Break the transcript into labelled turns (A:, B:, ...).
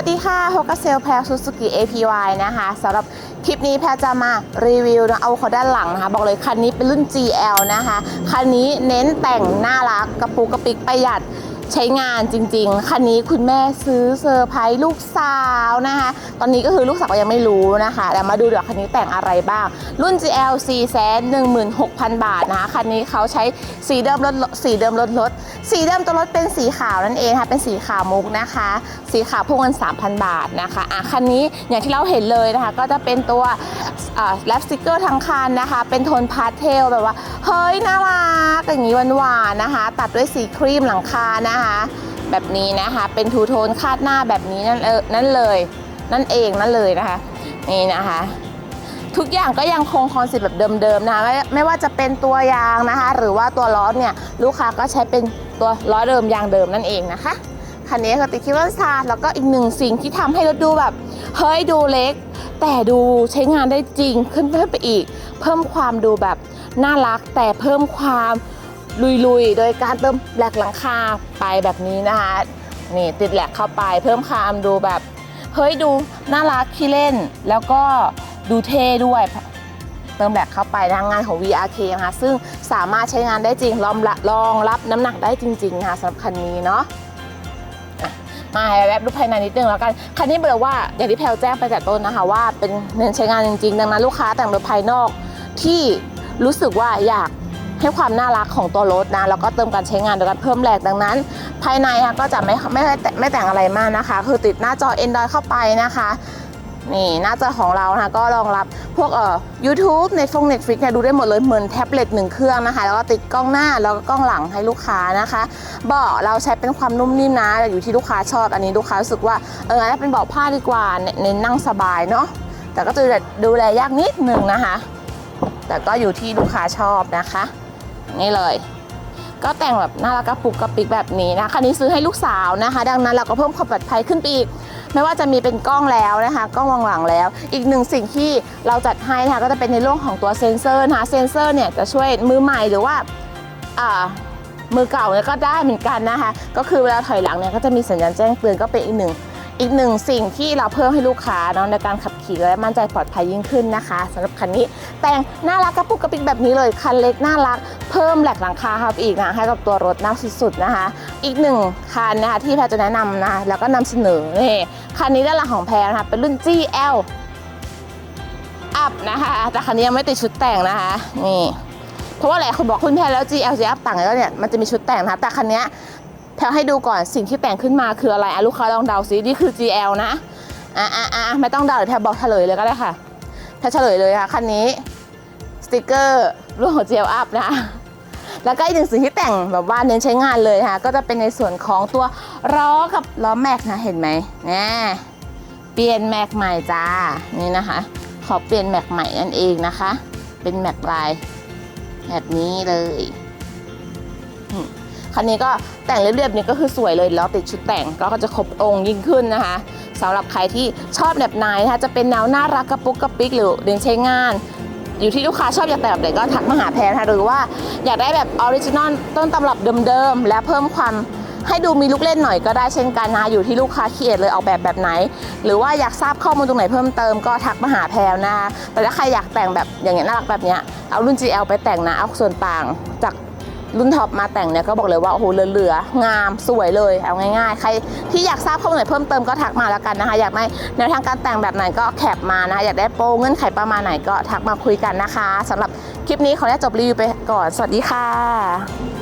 A: วัสดีค่ะโฮกาเซลแพรซูซูกิ APY นะคะสำหรับคลิปนี้แพรจะมารีวิวนะเอาเขาด้านหลังนะคะ บอกเลยคันนี้เป็นรุ่น GL นะคะ คันนี้เน้นแต่งน่ารักกระปุกกระปิกประหยัด ใช้งานจริงๆ คันนี้คุณแม่ซื้อเซอร์ไพรส์ลูกสาวนะคะ ตอนนี้ก็คือลูกสาวก็ยังไม่รู้นะคะ แต่มาดูเดี๋ยวคันนี้แต่งอะไรบ้าง รุ่น GL 4 1 6 0 0 0 บาทนะคะ คันนี้เขาใช้สีเดิมลดสีเดิมลดลดสีเดิมตัวรถเป็นสีขาวนั่นเองค่ะ เป็นสีขาวมุกนะคะ สีขาวพุ่งเงิน3,000 บาทนะคะ อะคันนี้อย่างที่เราเห็นเลยนะคะ ก็จะเป็นตัว แลปสติกเกอร์ทั้งคันนะคะ เป็นโทนพาสเทลแบบว่า เฮ้ย น่ารัก อย่างนี้หวานๆนะคะ ตัดด้วยสีครีมหลังคานะคะ แบบนี้นะคะ เป็นทูโทนคาดหน้าแบบนี้นั่นเออนั่นเลย นั่นเองนั่นเลยนะคะ นี่นะคะทุกอย่างก็ยังคงคอนเซ็ปต์แบบเดิมๆนะคะไม่ไม่ว่าจะเป็นตัวยางนะคะ หรือว่าตัวล้อเนี่ยลูกค้าก็ใช้เป็นตัวล้อเดิมยางเดิมนั่นเองนะคะคันนี้คือติดคิวเลอร์ซาร์แล้วก็อีกหนึ่งสิ่งที่ทำให้รถดูแบบ เฮ้ยดูเล็ก แต่ดูใช้งานได้จริงขึ้นเพิ่มไปอีก เพิ่มความดูแบบน่ารัก แต่เพิ่มความลุยๆ โดยการเติมแหลกหลังคาไปแบบนี้นะคะนี่ติดแหลกเข้าไป เพิ่มความดูแบบเฮ้ยดูน่ารักขี้เล่น แล้วก็ดูเท่ด้วยเติมแบกเข้าไปทางงานของ VRK นะคะซึ่งสามารถใช้งานได้จริงรองรับรองรับน้ำหนักได้จริงๆนะคะสำหรับคันนี้เนาะ มาแวบดูภายในนิดนึงแล้วกัน คันนี้บอกเลยว่าอย่างที่แพลวแจ้งไปแต่ต้นนะคะว่าเป็นเน้นใช้งานจริงๆ ดังนั้นลูกค้าแต่งโดยภายนอกที่รู้สึกว่าอยากให้ความน่ารักของตัวรถนะแล้วก็เติมการใช้งานโดยการเพิ่มแหลกดังนั้น ภายในก็จะไม่ไม่ไม่แต่ไม่แต่งอะไรมากนะคะ คือติดหน้าจอ Android เข้าไปนะคะ นี่หน้าจอของเรานะคะก็รองรับพวกเอ่อ YouTube Netflix Netflix เนี่ยดูได้หมดเลยเหมือนแท็บเล็ตหนึ่งเครื่องนะคะ แล้วก็ติดกล้องหน้าแล้วก็กล้องหลังให้ลูกค้านะคะเบาะเราใช้เป็นความนุ่มนิ่มนะอยู่ที่ลูกค้าชอบอันนี้ลูกค้ารู้สึกว่าเอองั้นเป็นเบาะผ้าดีกว่าเนเน้นนั่งสบายเนาะแต่ก็จะดูแลยากนิดนึงนะคะ แต่ก็อยู่ที่ลูกค้าชอบนะคะ นี่เลยก็แต่งแบบน่ารักกระปุกกระปิกแบบนี้นะคันนี้ซื้อให้ลูกสาวนะคะ ดังนั้นเราก็เพิ่มความปลอดภัยขึ้นไปอีก ไม่ว่าจะมีเป็นกล้องแล้วนะคะกล้องวางหลังแล้ว อีกหนึ่งสิ่งที่เราจัดให้นะคะก็จะเป็นในเรื่องของตัวเซ็นเซอร์นะคะเซ็นเซอร์เนี่ยจะช่วยมือใหม่หรือว่าอ่ามือเก่าเนี่ยก็ได้เหมือนกันนะคะ ก็คือเวลาถอยหลังเนี่ยก็จะมีสัญญาณแจ้งเตือนก็เป็นอีกหนึ่ง อีกหนึ่งสิ่งที่เราเพิ่มให้ลูกค้าเนาะในการขับขี่และมั่นใจปลอดภัยยิ่งขึ้นนะคะสำหรับคันนี้ แต่งน่ารักกระปุกกระปิกแบบนี้เลยคันเล็กน่ารัก เพิ่มแหลกหลังคาครับอีกนะให้กับตัวรถน่าสุดๆนะคะ อีกหนึ่งคันนะคะที่แพรจะแนะนำนะแล้วก็นำเสนอนี่คันนี้ด้านหลังของแพรนะคะเป็นรุ่น GL อัพนะคะแต่คันนี้ยังไม่ติดชุดแต่งนะคะนี่เพราะว่าหลายคนบอกคุณแพรแล้ว GL G Up ต่างกันแล้วเนี่ยมันจะมีชุดแต่งนะคะแต่คันนี้ แพลให้ดูก่อนสิ่งที่แต่งขึ้นมาคืออะไรอะลูกค้าลองเดาซินี่คือ GL นะอะอะอะไม่ต้องเดาเดี๋ยวแพลบอกเฉลยเลยก็ได้ค่ะแพลเฉลยเลยค่ะคันนี้สติกเกอร์รูปของ GL Up นะแล้วก็อีกหนึ่งสิ่งที่แต่งแบบว่าเน้นใช้งานเลยค่ะก็จะเป็นในส่วนของตัวล้อกับล้อแม็กนะเห็นไหมแน่เปลี่ยนแม็กใหม่จ้านี่นะคะ ขอเปลี่ยนแม็กใหม่นั่นเองนะคะ เป็นแม็กลายแบบนี้เลย คันนี้ก็แต่งเรียบๆนี่ก็คือสวยเลยแล้วติดชุดแต่งก็จะครบองค์ยิ่งขึ้นนะคะสำหรับใครที่ชอบแบบไหนนะคะจะเป็นแนวน่ารักกระปุกกระปิกหรือเดินใช้งาน อยู่ที่ลูกค้าชอบอยากแต่งแบบไหนก็ทักมาหาแพนะคะหรือว่าอยากได้แบบออริจินอลต้นตำรับเดิมๆและเพิ่มความให้ดูมีลูกเล่นหน่อยก็ได้เช่นกันนะอยู่ที่ลูกค้าคิดเลยออกแบบแบบไหน หรือว่าอยากทราบข้อมูลตรงไหนเพิ่มเติมก็ทักมาหาแพรนะคะแต่ถ้าใครอยากแต่งแบบอย่างเงี้ยน่ารักแบบเนี้ยเอารุ่น GL ไปแต่งนะเอาส่วนต่างจาก รุ่นท็อปมาแต่งเนี่ยก็บอกเลยว่าโอ้โหเหลือๆงามสวยเลยเอาง่าย ๆ ใครที่อยากทราบข้อมูลเพิ่มเติมก็ทักมาแล้วกันนะคะ อยากได้แนวทางการแต่งแบบไหนก็แคปมานะคะอยากได้โปรเงื่อนไขประมาณไหนก็ทักมาคุยกันนะคะสำหรับคลิปนี้ขอแนุญาตจบรีวิวไปก่อนสวัสดีค่ะ